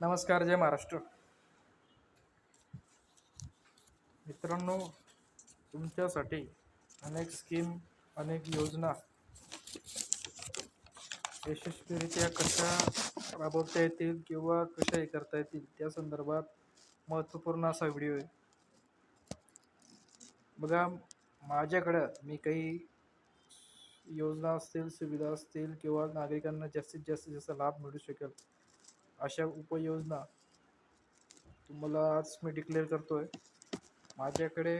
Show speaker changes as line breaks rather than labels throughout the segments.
नमस्कार जय महाराष्ट्र. मित्रांनो तुमच्यासाठी अनेक स्कीम अनेक योजना यशस्वीरित्या कशा राबवता येतील किंवा कशा हे करता येतील त्या संदर्भात महत्त्वपूर्ण असा व्हिडिओ आहे. बघा माझ्याकडं मी काही योजना असतील सुविधा असतील किंवा नागरिकांना जास्तीत जास्तीत जास्त लाभ मिळू शकेल अशा उपयोजना तुम्हाला आज मी डिक्लेअर करतो आहे माझ्याकडे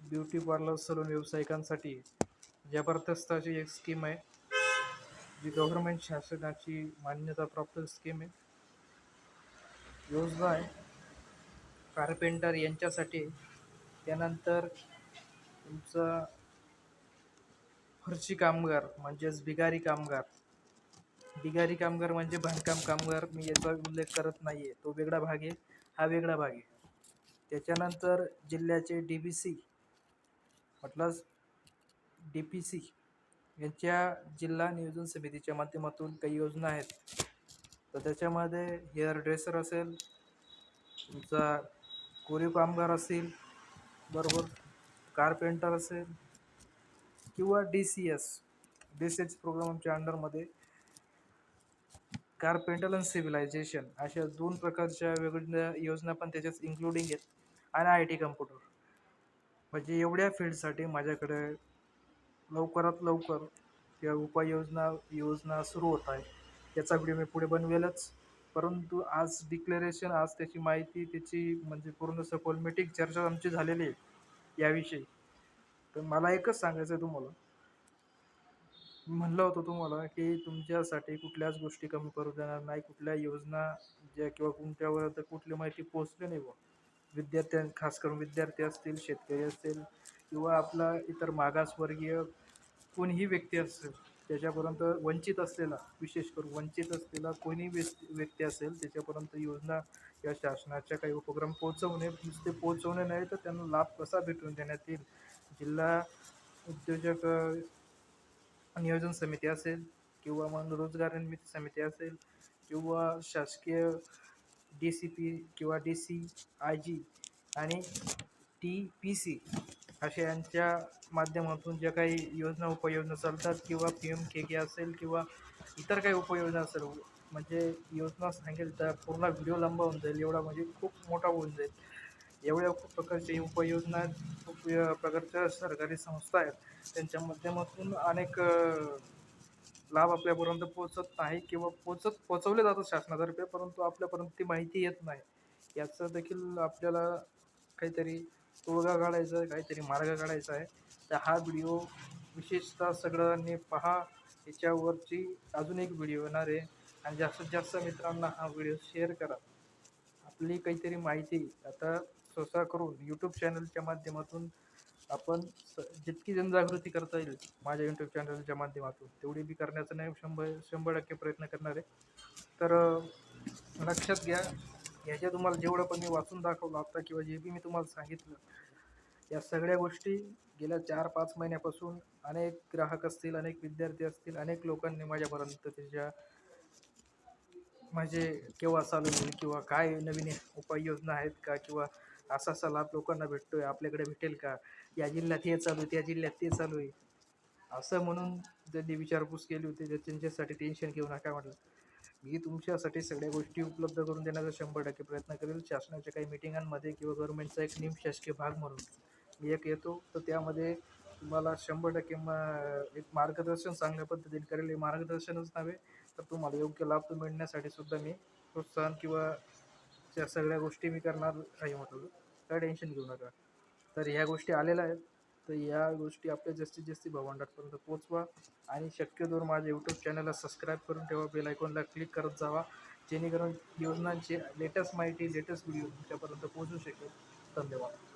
ब्युटी पार्लर सलून व्यावसायिकांसाठी जबरदस्त अशी एक स्कीम आहे. जी गव्हर्मेंट शासनाची मान्यताप्राप्त स्कीम आहे. योजना आहे. कारपेंटर यांच्यासाठी त्यानंतर तुमचा फरशी कामगार म्हणजेच बिगारी कामगार बिगारी कामगार म्हणजे बांधकाम कामगार मी याचा उल्लेख करत नाही आहे तो वेगळा भाग आहे हा वेगळा भाग आहे. त्याच्यानंतर जिल्ह्याचे डी बी सी म्हटलंच डी पी सी यांच्या जिल्हा नियोजन समितीच्या माध्यमातून काही योजना आहेत. तर त्याच्यामध्ये हेअर ड्रेसर असेल तुमचा कोरीव कामगार असेल बरोबर कारपेंटर असेल किंवा D C S D C S प्रोग्रामच्या अंडरमध्ये कार्पेंटल अँड सिव्हिलायझेशन अशा दोन प्रकारच्या वेगवेगळ्या योजना पण त्याच्यात इन्क्लुडिंग आहेत. आणि आय टी कम्प्युटर म्हणजे एवढ्या फील्डसाठी माझ्याकडे लवकरात लवकर या उपाययोजना योजना सुरू होत आहे. याचा व्हिडिओ मी पुढे बनवेलच. परंतु आज डिक्लेरेशन आज त्याची माहिती त्याची म्हणजे पूर्ण सपोलमेटिक चर्चा आमची झालेली आहे याविषयी. तर मला एकच सांगायचं आहे तुम्हाला. म्हणलं होतं तुम्हाला की तुमच्यासाठी कुठल्याच गोष्टी कमी करू देणार नाही कुठल्या योजना ज्या किंवा कोणत्यावर तर कुठली माहिती पोचली नाही व विद्यार्थ्यां खास करून विद्यार्थी असतील शेतकरी असतील किंवा आपला इतर मागासवर्गीय कोणीही व्यक्ती असेल त्याच्यापर्यंत वंचित असलेला विशेष करून वंचित असलेला कोणी व्यक्ती व्यक्ती असेल त्याच्यापर्यंत योजना या शासनाच्या काही उपक्रम पोहोचवणे नुसते पोहोचवणे नाही तर त्यांना लाभ कसा भेटून देण्यात येईल? जिल्हा उद्योजक नियोजन समिती असेल किंवा मग रोजगार निर्मिती समिती असेल किंवा शासकीय डी सी पी किंवा डी सी आय जी आणि टी पी सी अशा यांच्या माध्यमातून ज्या काही योजना उपयोजना चालतात किंवा पी एम के के असेल किंवा इतर काही उपयोजना असेल म्हणजे योजना सांगेल तर पूर्ण व्हिडिओ लंबा होऊन जाईल एवढा म्हणजे खूप मोठा होऊन जाईल. एवढ्या खूप प्रकारच्या उपाययोजना खूप प्रकारच्या सरकारी संस्था आहेत. त्यांच्या माध्यमातून अनेक लाभ आपल्यापर्यंत पोचत नाही किंवा पोचत पोचवले जातात शासनातर्फे परंतु आपल्यापर्यंत ती माहिती येत नाही. याचं देखील आपल्याला काहीतरी तोडगा काढायचा आहे काहीतरी मार्ग काढायचा आहे. तर हा व्हिडिओ विशेषतः सगळ्यांनी पहा. याच्यावरची अजून एक व्हिडिओ येणार आहे. आणि जास्तीत जास्त मित्रांना हा व्हिडिओ शेअर करा. आपली काहीतरी माहिती आता स्वतः करून यूट्यूब चॅनलच्या माध्यमातून आपण स जितकी जनजागृती करता येईल माझ्या यूट्यूब चॅनलच्या माध्यमातून तेवढी बी करण्याचा नाही शंभर शंभर टक्के प्रयत्न करणार आहे. तर लक्षात घ्या ह्याच्या तुम्हाला जेवढं पण मी वाचून दाखवलं आता किंवा जे बी मी तुम्हाला सांगितलं या सगळ्या गोष्टी गेल्या चार पाच महिन्यापासून अनेक ग्राहक असतील अनेक विद्यार्थी असतील अनेक लोकांनी माझ्यापर्यंत त्याच्या म्हणजे केव्हा चालू होईल किंवा काय नवीन उपाययोजना आहेत का? किंवा असा असा लाभ लोकांना भेटतोय आपल्याकडे भेटेल का? या जिल्ह्यात हे चालू आहे त्या जिल्ह्यात ते चालू आहे असं म्हणून त्यांनी विचारपूस केली होती तर त्यांच्यासाठी टेन्शन घेऊ नका म्हटलं. मी तुमच्यासाठी सगळ्या गोष्टी उपलब्ध करून देण्याचा शंभर टक्के प्रयत्न करेल. शासनाच्या काही मिटिंगांमध्ये किंवा गव्हर्नमेंटचा एक निमशासकीय भाग म्हणून मी एक येतो. तर त्यामध्ये तुम्हाला शंभर टक्के म एक मार्गदर्शन चांगल्या पद्धतीने करेल. हे मार्गदर्शनच नव्हे तर तुम्हाला योग्य लाभ तो मिळण्यासाठी सुद्धा मी प्रोत्साहन किंवा त्या सगळ्या गोष्टी मी करणार आहे म्हटलं. काय टेन्शन घेऊ नका. तर ह्या गोष्टी आलेल्या आहेत. तर या गोष्टी आपल्या जास्तीत जास्त भावंडापर्यंत पोचवा आणि शक्यतोवर माझ्या यूट्यूब चॅनलला सबस्क्राईब करून ठेवा. बेल आयकॉनला क्लिक करत जावा. जेणेकरून योजनांची लेटेस्ट माहिती लेटेस्ट व्हिडिओ तुमच्यापर्यंत पोहोचू शकेल. धन्यवाद.